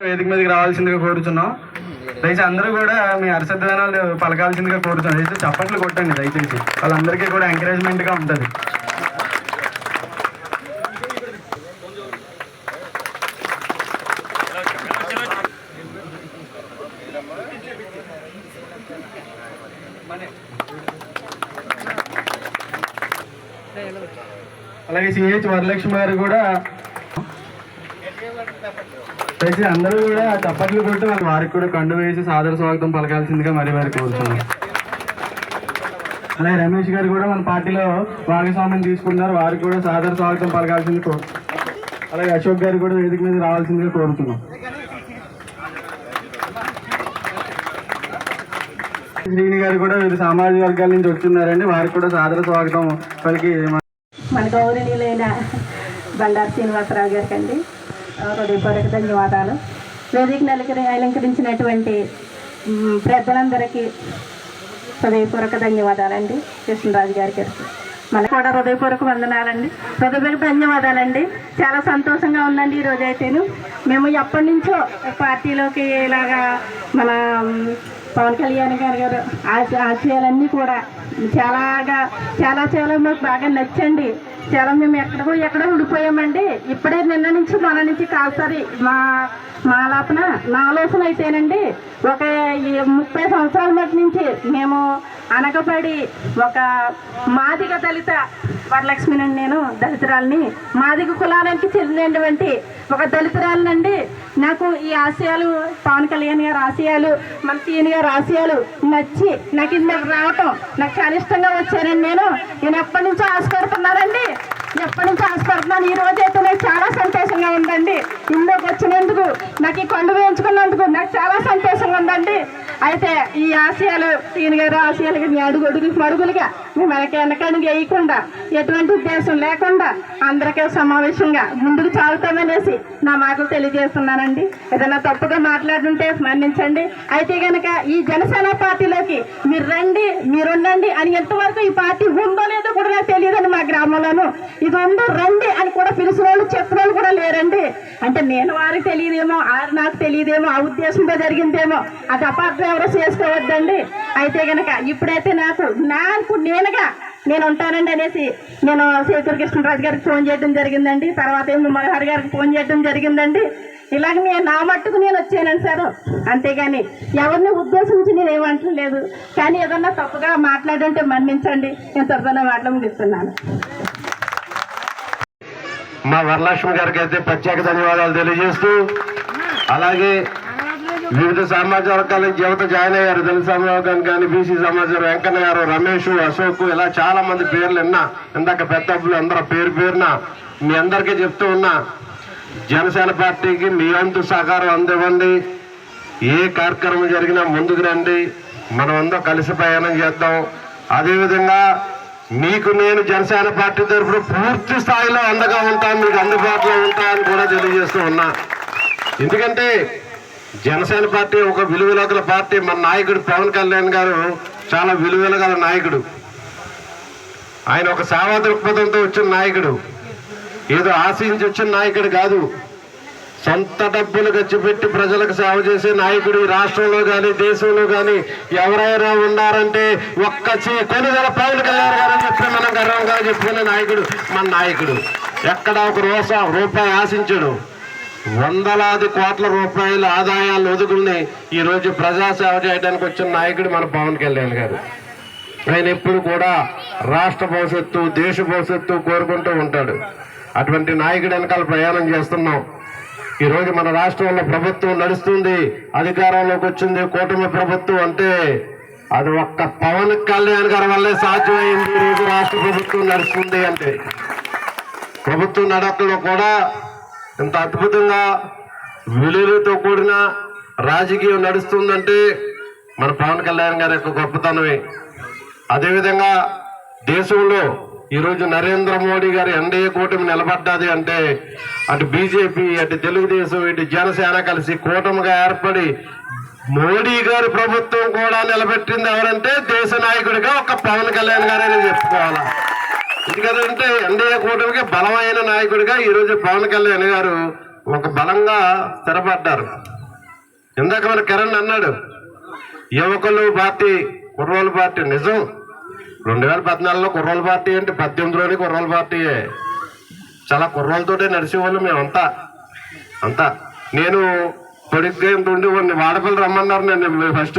వేదిక మీదకి రావాల్సిందిగా కోరుతున్నాం దయచేసి అందరూ కూడా మీ అరసద్వానాలు పలకాల్సిందిగా కోరుతున్నాం దయచేసి చప్పట్లు కొట్టండి దయచేసి. వాళ్ళందరికీ కూడా ఎంకరేజ్మెంట్గా ఉంటుంది. అలాగే సిహెచ్ వరలక్ష్మి గారు కూడా ప్రతి అందరూ కూడా చప్పట్లు కొట్టి మన వారికి కూడా కండు వేసి సాదర స్వాగతం పలకాల్సిందిగా మరి వారికి కోరుతున్నాం. అలాగే రమేష్ గారు కూడా మన పార్టీలో భాగస్వామ్యం తీసుకున్నారు. వారికి కూడా సాదర స్వాగతం పలకాల్సింది అలాగే అశోక్ గారు కూడా వేదిక మీద రావాల్సిందిగా కోరుతున్నాం. శ్రీని గారు కూడా వీరు సామాజిక వర్గాల నుంచి వచ్చున్నారండి. వారికి కూడా సాదర స్వాగతం పలికి మన గౌరవనీయులైన బండారు శ్రీనివాసరావు గారికి అండి హృదయపూర్వక ధన్యవాదాలు. వేదిక నలుగురి అలంకరించినటువంటి పెద్దలందరికీ హృదయపూర్వక ధన్యవాదాలండి. కృష్ణరాజు గారి గారికి మనకు కూడా హృదయపూర్వక వందనాలండి. హృదయపూర్వక ధన్యవాదాలండి. చాలా సంతోషంగా ఉందండి ఈ అయితేను మేము ఎప్పటి నుంచో పార్టీలోకి ఇలాగా మన పవన్ కళ్యాణ్ గారి గారు ఆశ- ఆశయాలన్నీ కూడా చాలాగా చాలా చాలా మాకు బాగా నచ్చండి. చాలా మేము ఎక్కడికో ఎక్కడో ఉండిపోయామండి ఇప్పుడే నిన్న నుంచి మన నుంచి కాల్సారి మా మా లోపల నా ఆలోచన అయితేనండి ఒక ముప్పై సంవత్సరాల మటు నుంచి మేము అనగబడి ఒక మాదిగ దళిత వరలక్ష్మినండి నేను దళితురాలని మాదిగ కులానికి చెందినటువంటి ఒక దళితురాలనండి. నాకు ఈ ఆశయాలు పవన్ కళ్యాణ్ గారు ఆశయాలు మన సీని గారు ఆశయాలు నచ్చి నాకు ఇది నాకు రావటం నాకు చాలా ఇష్టంగా వచ్చానండి నేను నేను ఎప్పటి నుంచో ఆశపడుతున్నానండి. ఎప్పటి నుంచి ఆశపడుతున్నాను ఈ రోజు అయితే నాకు చాలా సంతోషంగా ఉందండి. ఇందులోకి వచ్చినందుకు నాకు ఈ కొండ వేయించుకున్నందుకు నాకు చాలా సంతోషంగా ఉందండి. అయితే ఈ ఆశయాలు ఈయన గారు ఆశయాలు మీ అడుగు మరుగులుగా మేము వెనక వెనకడుగు వేయకుండా ఎటువంటి ఉద్దేశం లేకుండా అందరికీ సమావేశంగా ముందుకు చాలుతామనేసి నా మాటలు తెలియజేస్తున్నానండి. ఏదైనా తప్పుగా మాట్లాడుంటే మన్నించండి అయితే గనక ఈ జనసేన పార్టీలోకి రండి మీరుండండి అని ఎంతవరకు ఈ పార్టీ ఉందో లేదో కూడా నాకు తెలియదండి మా గ్రామంలోను. ఇది ఉందో రండి అని కూడా పిలిచిన వాళ్ళు చెప్పిన వాళ్ళు కూడా లేరండి. అంటే నేను వారికి తెలియదేమో ఆరు నాకు తెలియదేమో ఆ ఉద్దేశంతో జరిగిందేమో అది అపార్థం ఎవరో చేసుకోవద్దండి. అయితే గనక ఇప్పుడైతే నాకు నాకు నేనుగా నేను ఉంటానండి అనేసి నేను శేఖర్ కృష్ణరాజు గారికి ఫోన్ చేయడం జరిగిందండి. తర్వాత ఏమో మనోహర్ గారికి ఫోన్ చేయడం జరిగిందండి. ఇలాగ నేను నా మట్టుకు నేను వచ్చానండి సార్. అంతేగాని ఎవరిని ఉద్దేశించి నేను ఏమంటలేదు కానీ ఏదన్నా తప్పుగా మాట్లాడుంటే మన్నించండి. నేను తప్పన మాటలు ముగిస్తున్నాను. మా వరలక్ష్మి గారికి అయితే ప్రత్యేక ధన్యవాదాలు తెలియజేస్తూ అలాగే వివిధ సామాజిక వర్గాలకు యువత జాయిన్ అయ్యారు. దళిత సమాజం కానీ బీసీ సమాజం వెంకన్న గారు రమేష్ అశోక్ ఇలా చాలా మంది పేర్లు విన్నా. ఇందాక పెద్దప్పుడు అందరూ పేరు పేరున మీ అందరికీ చెప్తూ ఉన్నా జనసేన పార్టీకి మీ వంతు సహకారం అందివ్వండి. ఏ కార్యక్రమం జరిగినా ముందుకు రండి. మనం అందరం కలిసి ప్రయాణం చేద్దాం. అదేవిధంగా మీకు నేను జనసేన పార్టీ తరఫున పూర్తి స్థాయిలో అండగా ఉంటాను మీకు అందుబాటులో ఉంటానని కూడా తెలియజేస్తూ ఉన్నా. ఎందుకంటే జనసేన పార్టీ ఒక విలువల గల పార్టీ. మన నాయకుడు పవన్ కళ్యాణ్ గారు చాలా విలువల గల నాయకుడు. ఆయన ఒక సేవా దృక్పథంతో వచ్చిన నాయకుడు. ఏదో ఆశించి వచ్చిన నాయకుడు కాదు. సొంత డబ్బులు ఖర్చు పెట్టి ప్రజలకు సేవ చేసే నాయకుడు రాష్ట్రంలో కానీ దేశంలో కానీ ఎవరైనా ఉన్నారంటే ఒక్క చే- కొనుగోల పవన్ కళ్యాణ్ గారు అని చెప్పి మనం గర్వంగా చెప్పుకునే నాయకుడు మన నాయకుడు. ఎక్కడ ఒక రోస రూపాయి ఆశించడు. వందలాది కోట్ల రూపాయల ఆదాయాలు ఒదుకుల్ని ఈరోజు ప్రజాసేవ చేయడానికి వచ్చిన నాయకుడు మన పవన్ కళ్యాణ్ గారు. ఆయన ఎప్పుడు కూడా రాష్ట్ర భవిష్యత్తు దేశ భవిష్యత్తు కోరుకుంటూ ఉంటాడు. అటువంటి నాయకుడు వెనకాల ప్రయాణం చేస్తున్నాం. ఈరోజు మన రాష్ట్రంలో ప్రభుత్వం నడుస్తుంది అధికారంలోకి వచ్చింది కూటమి ప్రభుత్వం అంటే అది ఒక్క పవన్ కళ్యాణ్ గారి వల్లే సాధ్యమైంది. ఈరోజు రాష్ట్ర ప్రభుత్వం నడుస్తుంది అంటే. ప్రభుత్వం నడకలో కూడా ఇంత అద్భుతంగా విలువలతో కూడిన రాజకీయం నడుస్తుందంటే మన పవన్ కళ్యాణ్ గారి యొక్క గొప్పతనమే. అదేవిధంగా దేశంలో ఈరోజు నరేంద్ర మోడీ గారి ఎన్డీఏ కూటమి నిలబడ్డది అంటే అటు బీజేపీ అటు తెలుగుదేశం ఇటు జనసేన కలిసి కూటమిగా ఏర్పడి మోడీ గారి ప్రభుత్వం కూడా నిలబెట్టింది ఎవరంటే దేశ నాయకుడిగా ఒక పవన్ కళ్యాణ్ గారని చెప్పుకోవాలా. ఎందుకంటే ఎన్డీఏ కూటమికి బలమైన నాయకుడిగా ఈరోజు పవన్ కళ్యాణ్ గారు ఒక బలంగా స్థిరపడ్డారు. ఇందాక మన కిరణ్ అన్నాడు యువకులు పార్టీ కుర్రోలు పార్టీ నిజం. రెండు వేల పద్నాలుగులో కుర్రోల పార్టీ అంటే పద్దెనిమిదిలోని కుర్రోల పార్టీయే. చాలా కుర్రోలతోటే నడిచేవాళ్ళు మేమంతా. అంతా. నేను పొడిగ్గా ఉండి వాడపల్లి రమ్మన్నారు నేను ఫస్ట్